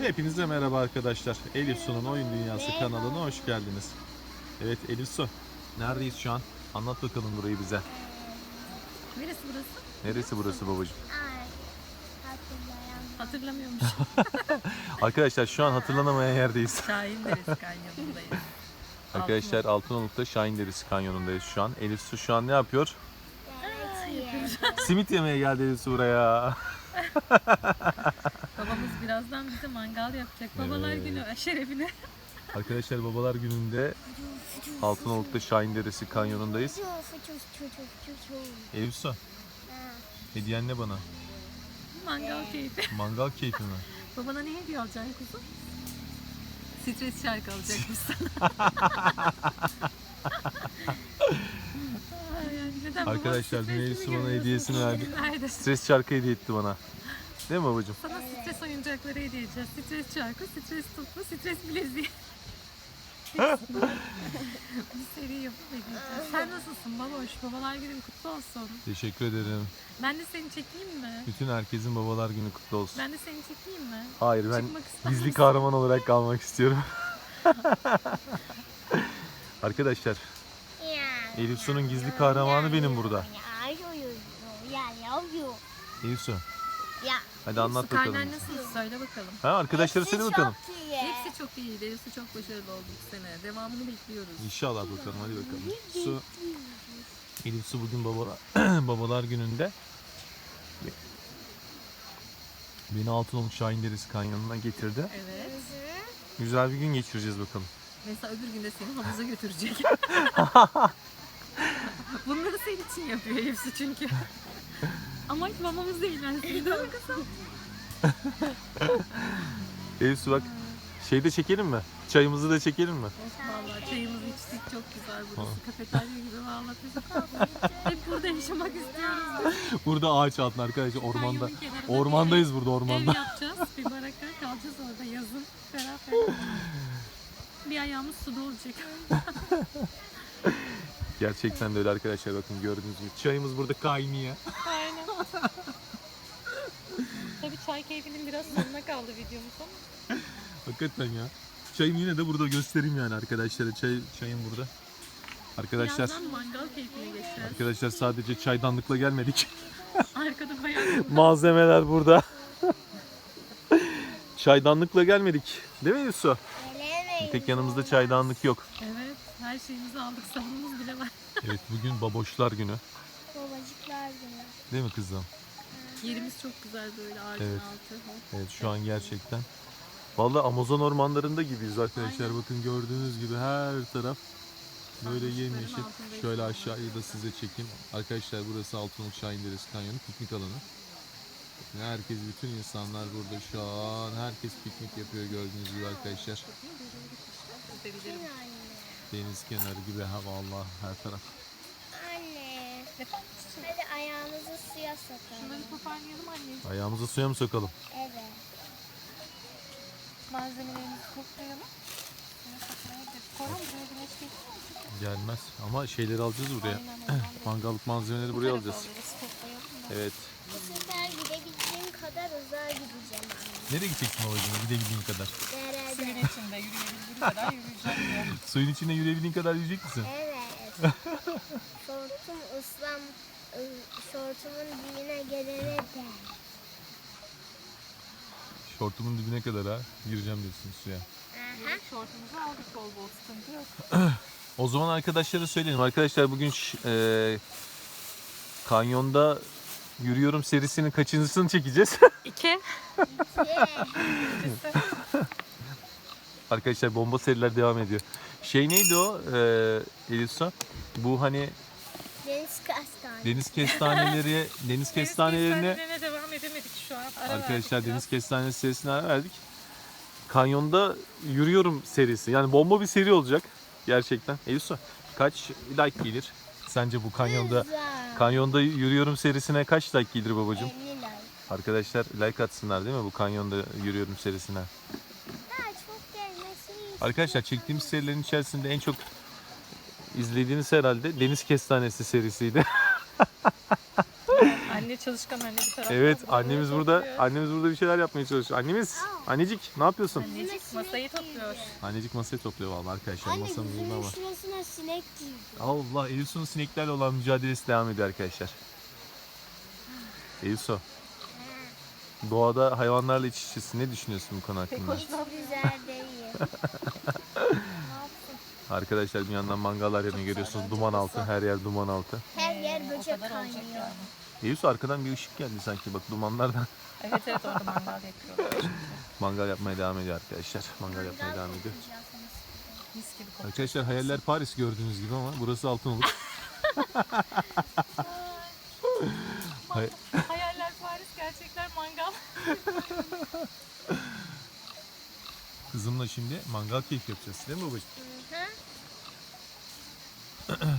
Hepinize merhaba arkadaşlar. Elif Su'nun Oyun Dünyası kanalına hoş geldiniz. Evet Elif Su, neredeyiz şu an? Anlat bakalım burayı bize. Neresi burası? Neresi burası babacığım? Ay. Hatırlamıyormuş. Arkadaşlar şu an hatırlanamayan yerdeyiz. Şahin Deresi kanyonundayız. Arkadaşlar Altınoluk'ta Şahin Derisi Kanyonu'ndayız şu an. Elif Su şu an ne yapıyor? Simit yemeye geldi Elif Su buraya. Babamız birazdan bize mangal yapacak. Babalar Evet. günü şerefine. Arkadaşlar babalar gününde Altınoluk'ta Şahin Derisi Kanyonu'ndayız. Fucu, fucu, fucu, fucu. Elif Su, Ha. hediyen ne bana? Mangal keyfi. Mangal keyfi mi? Babana ne hediye alacaksın kuzum? Stres şarkı alacakmış sana. Neden Arkadaşlar, stresli Elif Su bana görüyorsun? hediyesini verdi. Nerede? Stres şarkı hediye etti bana. Değil mi babacığım? Sana stres oyuncakları hediye edeceğiz. Stres çarkı, stres topu, stres bileziği. Bir seri yapıp bekleyeceğiz. Sen nasılsın baboş? Babalar günün kutlu olsun. Teşekkür ederim. Ben de seni çekeyim mi? Bütün herkesin babalar günü kutlu olsun. Ben de seni çekeyim mi? Hayır ben Çıkmak ister gizli misin? kahraman olarak kalmak istiyorum. Arkadaşlar Elif Su'nun gizli kahramanı benim burada. Elif Su Ya. hadi anlat Su karnen bakalım. nasıl? Söyle bakalım. Ha arkadaşlara hepsi söyle bakalım. iyi. Hepsi çok iyiydi. Hepsi çok başarılı oldu bu sene. Devamını bekliyoruz. İnşallah bakalım hadi bakalım. Su Elif Su bugün babalar, babalar gününde beni Altınoluk Şahin Derisi Kanyonu'na getirdi. Evet. Güzel bir gün geçireceğiz bakalım. Mesela öbür gün de seni havuza götürecek. Bunları senin için yapıyor hepsi çünkü. Amaç babamız eğlensin değil mi kızım? Elif bak şeyde çekelim mi? Çayımızı da çekelim mi? Vallahi çayımızı içtik çok güzel burası. Kafeterya gibi vallahi hep burada yaşamak istiyoruz. Burada ağaç altında arkadaşlar ormanda. Kenarında Ormandayız burada ev, ormanda. ev yapacağız. Bir baraka kalacağız orada yazın. Ferah ferah. Bir ayağımız suda olacak. Gerçekten de öyle arkadaşlar bakın gördüğünüz gibi. Çayımız burada kaynıyor. Aynen. Tabii çay keyfinin biraz sonuna kaldı videomuz ama. Hakikaten ya. Çayımı yine de burada göstereyim yani arkadaşlara. Çay, çayım burada. Arkadaşlar Birazdan mangal keyfine geçeceğiz. arkadaşlar sadece çaydanlıkla gelmedik. Arkada bayağı Malzemeler burada. çaydanlıkla gelmedik. Değil mi Yusuf? Gelemeyiz. Tek yanımızda çaydanlık yok. Evet, her şeyimizi aldık, var. Evet bugün baboşlar günü. Babacıklar günü. Değil mi kızım? Yerimiz çok güzel böyle ağacın Evet. altı. Evet şu an gerçekten. Vallahi Amazon ormanlarında gibiyiz arkadaşlar. Aynen. Bakın gördüğünüz gibi her taraf böyle Sarmaşıkların yemyeşil. altındayız. Şöyle aşağıyı da size çekeyim. Arkadaşlar burası Altınoluk Şahin Deresi Kanyonu piknik alanı. Herkes, bütün insanlar burada şu an. Herkes piknik yapıyor gördüğünüz gibi arkadaşlar. Anne. Deniz kenarı gibi ha vallahi her taraf. Anne. Hadi ayağımızı suya sokalım. Şunları toparlayalım anneciğim. Ayağımızı suya mı sokalım? Evet. Malzemelerimizi toplayalım. Koran buraya güneş geçiyor. Gelmez ama şeyleri alacağız buraya. Aynen da. Mangalık malzemeleri Bu buraya alacağız. toplayalım da. Evet. Gidebildiğim kadar uzağa gideceğim anne. Nereye gideceksin babacığım? Gidebildiğin kadar. Suyun Derede. içinde yürüyebildiğim kadar yürüyeceğim. Suyun içinde yürüyebildiğin kadar yürüyecek misin? Evet. Şortum ıslam, ı- şortumun dibine gelene de. Şortumun dibine kadar ha. Gireceğim diyorsun suya. Aha. Şortumuzu aldık bol bol sıkıntı yok. O zaman arkadaşlara söyleyelim. Arkadaşlar bugün ş- e, kanyonda yürüyorum serisinin kaçıncısını çekeceğiz? İki. Arkadaşlar bomba seriler devam ediyor. Şey neydi o e, Elif Su? Bu hani Deniz kastane. deniz kestaneleri, deniz kestanelerine devam edemedik şu an. Ara arkadaşlar verdik deniz kestanesi serisine ara verdik. Kanyonda yürüyorum serisi. Yani bomba bir seri olacak gerçekten. Su kaç like gelir? Sence bu kanyonda. Kanyonda yürüyorum serisine kaç like gelir babacığım? 50 like. Arkadaşlar like atsınlar değil mi bu kanyonda yürüyorum serisine? Arkadaşlar çektiğimiz serilerin içerisinde en çok izlediğiniz herhalde Deniz Kestanesi serisiydi. Anne çalışkan anne bir taraftan. Evet annemiz burada topluyor. annemiz burada bir şeyler yapmaya çalışıyor. Annemiz annecik ne yapıyorsun? Annecik masayı topluyor. Annecik masayı topluyor vallahi arkadaşlar Anne masamızın gözümün ama. şurasına sinek girdi. Allah Elif'in sineklerle olan mücadelesi devam ediyor arkadaşlar. Elif Doğada hayvanlarla iç içesin. Ne düşünüyorsun bu konu hakkında? Hiç güzel değil. Arkadaşlar bir yandan mangallar yanıyor görüyorsunuz. Duman altı. Her yer duman altı. Her yer böcek kaynıyor. Elif arkadan bir ışık geldi sanki bak dumanlardan. Evet evet orada mangal yakıyorlar. Mangal yapmaya devam ediyor arkadaşlar. Mangal yapmaya devam ediyor. Mis gibi kokuyor. Arkadaşlar hayaller Paris gördüğünüz gibi ama burası Altınoluk. Hay- Hayaller Paris, gerçekler mangal. Kızımla şimdi mangal keyfi yapacağız değil mi babacığım? Hı?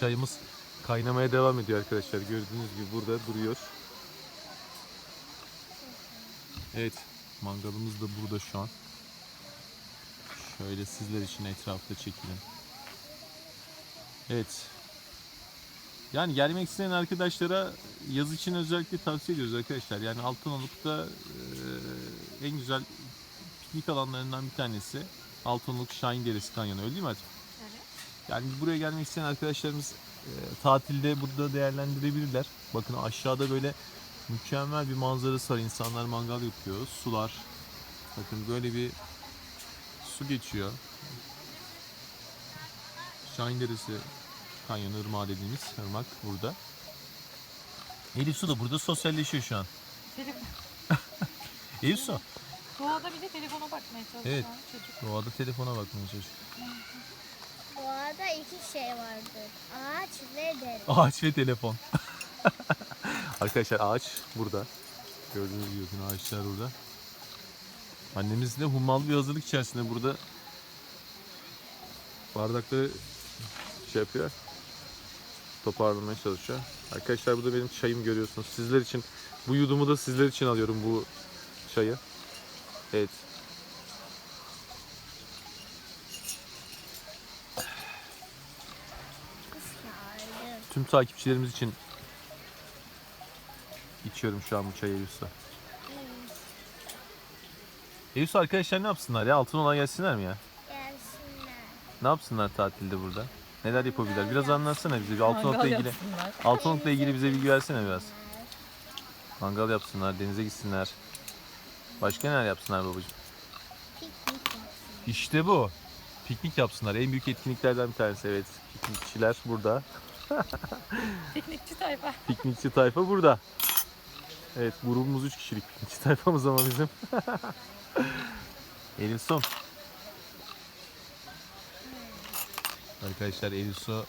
Çayımız kaynamaya devam ediyor arkadaşlar. Gördüğünüz gibi burada duruyor. Evet, mangalımız da burada şu an. Şöyle sizler için etrafta çekelim. Evet. Yani gelmek isteyen arkadaşlara yaz için özellikle tavsiye ediyoruz arkadaşlar. Yani Altınoluk'ta eee, en güzel piknik alanlarından bir tanesi. Altınoluk Şahin Deresi Kanyonu öyle değil mi Hatice? Evet. Yani buraya gelmek isteyen arkadaşlarımız e, tatilde burada değerlendirebilirler. Bakın aşağıda böyle mükemmel bir manzarası var. İnsanlar mangal yapıyor. Sular. Bakın böyle bir su geçiyor. Şahin Deresi Kanyonu Irmağı dediğimiz ırmak burada. Elif Su da burada sosyalleşiyor şu an. Elif Su Doğada bile telefona bakmaya çalışan Evet. çocuk. doğada telefona bakmaya çalışıyor. Doğada iki şey vardır. Ağaç ve dere. Ağaç ve telefon. Arkadaşlar ağaç burada. Gördüğünüz gibi ağaçlar burada. Annemiz de hummalı bir hazırlık içerisinde burada. Bardakları şey yapıyor. Toparlamaya çalışıyor. Arkadaşlar bu da benim çayım görüyorsunuz. Sizler için bu yudumu da sizler için alıyorum bu çayı. Evet. Tüm takipçilerimiz için içiyorum şu an bu çayı Elif'le. Elif arkadaşlar ne yapsınlar ya? Altın olan gelsinler mi ya? Gelsinler. Ne yapsınlar tatilde burada? Neler yapabilirler? Biraz anlatsana bize. Bir Altınoluk'la ilgili. Altınoluk'la ilgili bize bilgi versene biraz. Mangal yapsınlar, denize gitsinler. Başka neler yapsınlar babacığım? Piknik yapsınlar. İşte bu. Piknik yapsınlar. En büyük etkinliklerden bir tanesi evet. Piknikçiler burada. Piknikçi tayfa. Piknikçi tayfa burada. Evet grubumuz 3 kişilik piknikçi tayfamız ama bizim. Elif Su. Arkadaşlar Elif Su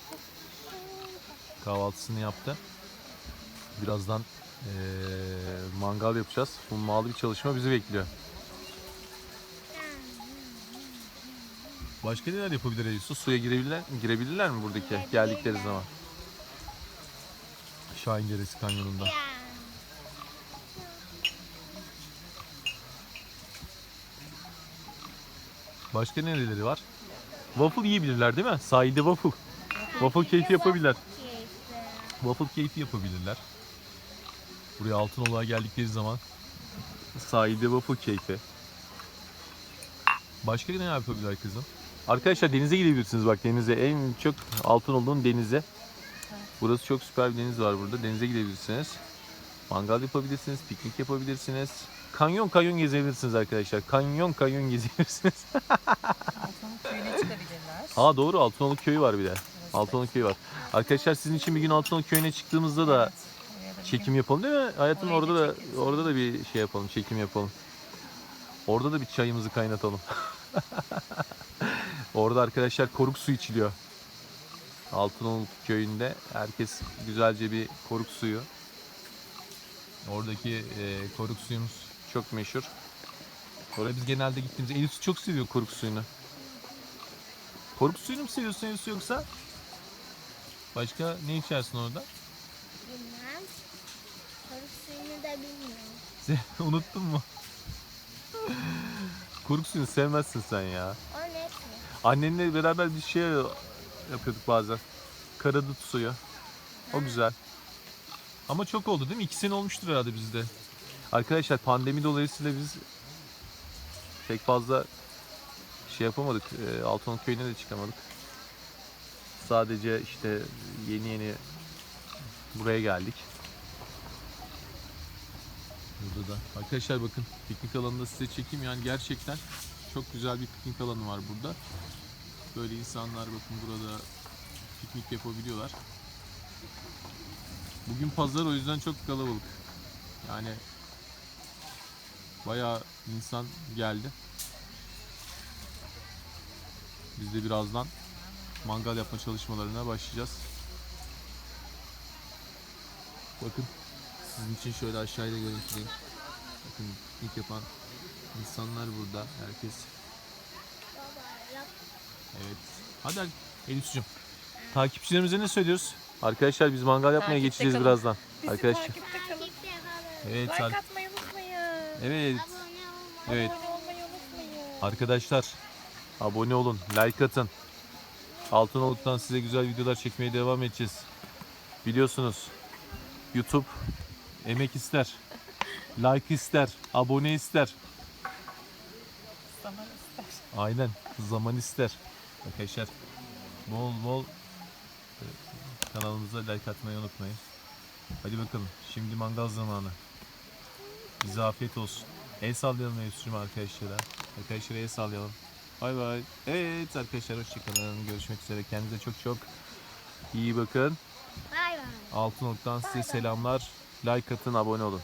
kahvaltısını yaptı. Birazdan eee, mangal yapacağız. Hummalı bir çalışma bizi bekliyor. Başka neler yapabilir Elif Su? Suya girebilirler, girebilirler mi buradaki geldikleri zaman? Şahin Deresi Kanyonu'nda. Başka nereleri var? Waffle yiyebilirler değil mi? Sahilde waffle. Waffle keyfi yapabilirler. Waffle keyfi yapabilirler. Buraya Altınoluk'a geldikleri zaman sahilde waffle keyfi. Başka ne yapabilirler kızım? Arkadaşlar denize gidebilirsiniz bak denize. En çok Altınoluk'un denize. Burası çok süper bir deniz var burada. Denize gidebilirsiniz. Mangal yapabilirsiniz, piknik yapabilirsiniz. Kanyon kanyon gezebilirsiniz arkadaşlar. Kanyon kanyon gezebilirsiniz. Altınoluk köyüne çıkabilirler. Aa doğru Altınoluk köyü var bir de. Da- Altınoluk köyü var. Arkadaşlar sizin için bir gün Altınoluk köyüne çıktığımızda da Evet, çekim yapalım değil mi? Hayatım orada da çekeriz. orada da bir şey yapalım, çekim yapalım. Orada da bir çayımızı kaynatalım. orada arkadaşlar koruk su içiliyor. Altınoluk köyünde herkes güzelce bir koruk suyu. Oradaki e, koruk suyumuz çok meşhur. Oraya biz genelde gittiğimizde Elif çok seviyor koruk suyunu. Koruk suyunu mu seviyorsun Elif yoksa? Başka ne içersin orada? Bilmem. Koruk suyunu da bilmiyorum. Unuttun mu? Koruk suyunu sevmezsin sen ya. O ne? Annenle beraber bir şey yapıyorduk bazen. Karadut suyu. O güzel. Ama çok oldu değil mi? İki sene olmuştur herhalde bizde. Arkadaşlar pandemi dolayısıyla biz pek fazla şey yapamadık. E, Altınoluk köyüne de çıkamadık. Sadece işte yeni yeni buraya geldik. Burada da. Arkadaşlar bakın piknik alanında size çekeyim. Yani gerçekten çok güzel bir piknik alanı var burada. Böyle insanlar bakın burada piknik yapabiliyorlar. Bugün pazar o yüzden çok kalabalık. Yani bayağı insan geldi. Biz de birazdan mangal yapma çalışmalarına başlayacağız. Bakın sizin için şöyle aşağıda görüntüleyeyim. Bakın piknik yapan insanlar burada. Herkes. Evet. Hadi Elif'ciğim. Takipçilerimize ne söylüyoruz? Arkadaşlar biz mangal yapmaya Takipte geçeceğiz kalın. birazdan. Bizi Arkadaşlar. takipte kalın. Evet, Like ar- atmayı unutmayın. evet. Abone olmayı. Evet. Abone olmayı unutmayın. Arkadaşlar abone olun, like atın. Altınoluk'tan size güzel videolar çekmeye devam edeceğiz. Biliyorsunuz YouTube emek ister. Like ister, abone ister. Zaman ister. Aynen zaman ister. Arkadaşlar bol bol e, kanalımıza like atmayı unutmayın. Hadi bakalım şimdi mangal zamanı. Bize afiyet olsun. El sallayalım Mevsim'im arkadaşlara. Arkadaşlara el sallayalım. Bay bay. Evet arkadaşlar hoşçakalın. Görüşmek üzere. Kendinize çok çok iyi bakın. Bay bay. Altınoluk'tan size selamlar. Like atın, abone olun.